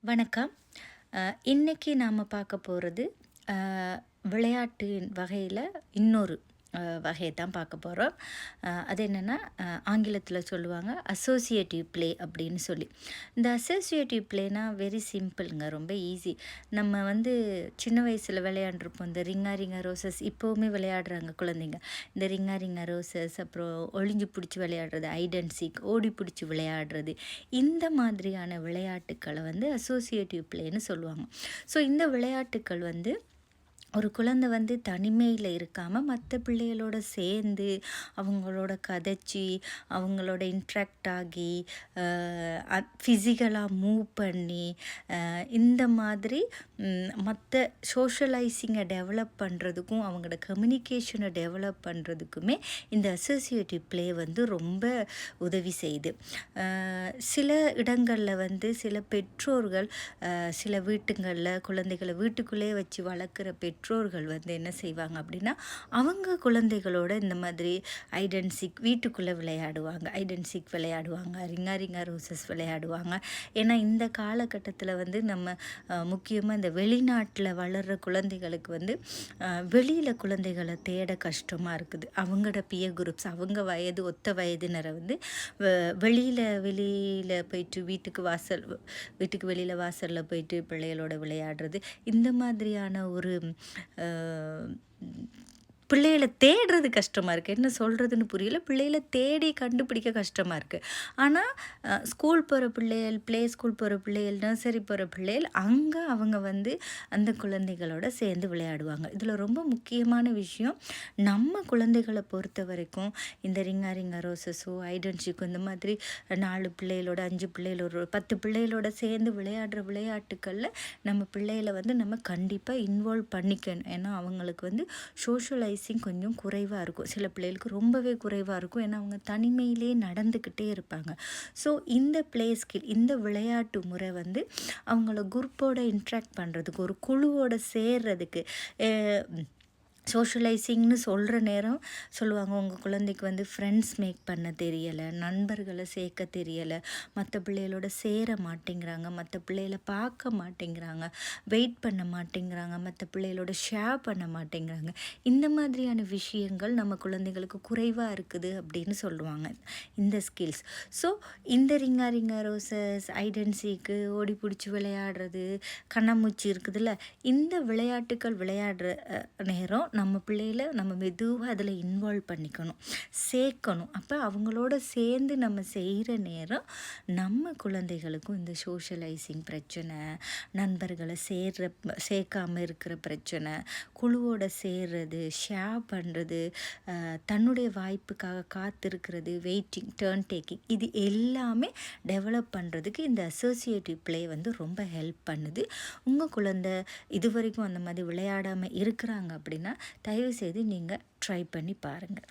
வணக்கம். இன்றைக்கி நாம் பார்க்க போகிறது விளையாட்டின் வகையில் இன்னொரு வகையை தான் பார்க்க போகிறோம் அது என்னென்னா ஆங்கிலத்தில் சொல்லுவாங்க அசோசியேட்டிவ் ப்ளே அப்படின்னு சொல்லி. இந்த அசோசியேட்டிவ் ப்ளேனா வெரி சிம்பிளுங்க ரொம்ப ஈஸி நம்ம வந்து சின்ன வயசில் விளையாண்டுருப்போம். இந்த ரிங்கா ரிங்கா ரோசஸ் இப்போவுமே விளையாடுறாங்க குழந்தைங்க. இந்த ரிங்கா ரிங்கா ரோசஸ் அப்புறம் ஒளிஞ்சு பிடிச்சி விளையாடுறது ஐடன் சீக் ஓடி பிடிச்சி விளையாடுறது இந்த மாதிரியான விளையாட்டுக்களை வந்து அசோசியேட்டிவ் ப்ளேன்னு சொல்லுவாங்க. ஸோ இந்த விளையாட்டுக்கள் வந்து ஒரு குழந்தை வந்து தனிமையில் இருக்காமல் மற்ற பிள்ளைகளோட சேர்ந்து அவங்களோட கதைச்சி அவங்களோட இன்ட்ராக்ட் ஆகி ஃபிசிக்கலாக மூவ் பண்ணி இந்த மாதிரி மற்ற சோஷலைசிங்கை டெவலப் பண்ணுறதுக்கும் அவங்களோட கம்யூனிகேஷனை டெவலப் பண்ணுறதுக்குமே இந்த அசோசியேட்டிவ் ப்ளே வந்து ரொம்ப உதவி செய்யுது. சில இடங்களில் வந்து சில பெற்றோர்கள் சில வீட்டுங்களில் குழந்தைகளை வீட்டுக்குள்ளே வச்சு வளர்க்குற பெற்றோர் பெற்றோர்கள் வந்து என்ன செய்வாங்க அப்படின்னா அவங்க குழந்தைகளோட இந்த மாதிரி ஐடென்சிக் வீட்டுக்குள்ளே விளையாடுவாங்க. ஐடென்சிக் விளையாடுவாங்க. ரிங்கா ரிங்கா ரோசஸ் விளையாடுவாங்க. ஏன்னா இந்த காலகட்டத்தில் வந்து நம்ம முக்கியமாக இந்த வெளிநாட்டில் வளர்கிற குழந்தைகளுக்கு வந்து வெளியில் குழந்தைகளை தேட கஷ்டமாக இருக்குது. அவங்களோட பிய குரூப்ஸ் அவங்க வயது ஒத்த வயதினரை வந்து வெளியில் வெளியில் போயிட்டு வீட்டுக்கு வாசல் வீட்டுக்கு வெளியில் வாசலில் போயிட்டு பிள்ளைகளோட விளையாடுறது இந்த மாதிரியான ஒரு 呃 பிள்ளைகளை தேடுறது கஷ்டமாக இருக்குது என்ன சொல்கிறதுன்னு புரியல. பிள்ளைகளை தேடி கண்டுபிடிக்க கஷ்டமாக இருக்குது ஆனால் ஸ்கூல் போகிற பிள்ளைகள் ப்ளே ஸ்கூல் போகிற பிள்ளைகள் நர்சரி போகிற பிள்ளைகள் அங்கே அவங்க வந்து அந்த குழந்தைகளோட சேர்ந்து விளையாடுவாங்க. இதில் ரொம்ப முக்கியமான விஷயம் நம்ம குழந்தைகளை பொறுத்த வரைக்கும் இந்த ரிங்கா ரிங்கா ரோசஸோ ஐடென்டிக்கோ இந்த மாதிரி நாலு பிள்ளைகளோட அஞ்சு பிள்ளைகளோட பத்து பிள்ளைகளோட சேர்ந்து விளையாடுற விளையாட்டுக்களில் நம்ம பிள்ளைகளை வந்து நம்ம கண்டிப்பாக இன்வால்வ் பண்ணிக்கணும். ஏன்னா அவங்களுக்கு வந்து சோஷியலைஸ் ரைசிங் கொஞ்சம் குறைவாக இருக்கும். சில பிள்ளைகளுக்கு ரொம்பவே குறைவாக இருக்கும். ஏன்னா அவங்க தனிமையிலே நடந்துக்கிட்டே இருப்பாங்க. ஸோ இந்த ப்ளே ஸ்கில் இந்த விளையாட்டு முறை வந்து அவங்கள குரூப்போட இன்ட்ராக்ட் பண்ணுறதுக்கு ஒரு குழுவோட சேர்றதுக்கு சோஷியலைசிங்னு சொல்கிற நேரம் சொல்லுவாங்க. உங்கள் குழந்தைக்கு வந்து ஃப்ரெண்ட்ஸ் மேக் பண்ண தெரியலை நண்பர்களை சேர்க்க தெரியலை மற்ற பிள்ளைகளோட சேர மாட்டேங்கிறாங்க மற்ற பிள்ளைகளை பார்க்க மாட்டேங்கிறாங்க வெயிட் பண்ண மாட்டேங்கிறாங்க மற்ற பிள்ளைகளோட ஷேர் பண்ண மாட்டேங்கிறாங்க. இந்த மாதிரியான விஷயங்கள் நம்ம குழந்தைகளுக்கு குறைவாக இருக்குது அப்படின்னு சொல்லுவாங்க இந்த ஸ்கில்ஸ் ஸோ இந்த ரிங்கா ரிங்கா ரோசஸ் ஐடென்சிக்கு ஓடி பிடிச்சி விளையாடுறது கண்ணாமூச்சி இருக்குதுல்ல இந்த விளையாட்டுகள் விளையாடுற நேரம் நம்ம பிள்ளைகளை நம்ம மெதுவாக அதில் இன்வால்வ் பண்ணிக்கணும். சேர்க்கணும். அப்போ அவங்களோட சேர்ந்து நம்ம செய்கிற நேரம் நம்ம குழந்தைகளுக்கும் இந்த சோஷியலைசிங் பிரச்சனை நண்பர்களை சேர்ற சேர்க்காமல் இருக்கிற பிரச்சனை குழுவோட சேர்றது ஷேர் பண்ணுறது தன்னுடைய வாய்ப்புக்காக காத்திருக்கிறது வெயிட்டிங் டேர்ன் டேக்கிங் இது எல்லாமே டெவலப் பண்ணுறதுக்கு இந்த அசோசியேட்டிவ் ப்ளே வந்து ரொம்ப ஹெல்ப் பண்ணுது. உங்கள் குழந்தை இது வரைக்கும் அந்த மாதிரி விளையாடாமல் இருக்கிறாங்க அப்படின்னா தயவுசெய்து நீங்கள் ட்ரை பண்ணி பாருங்கள்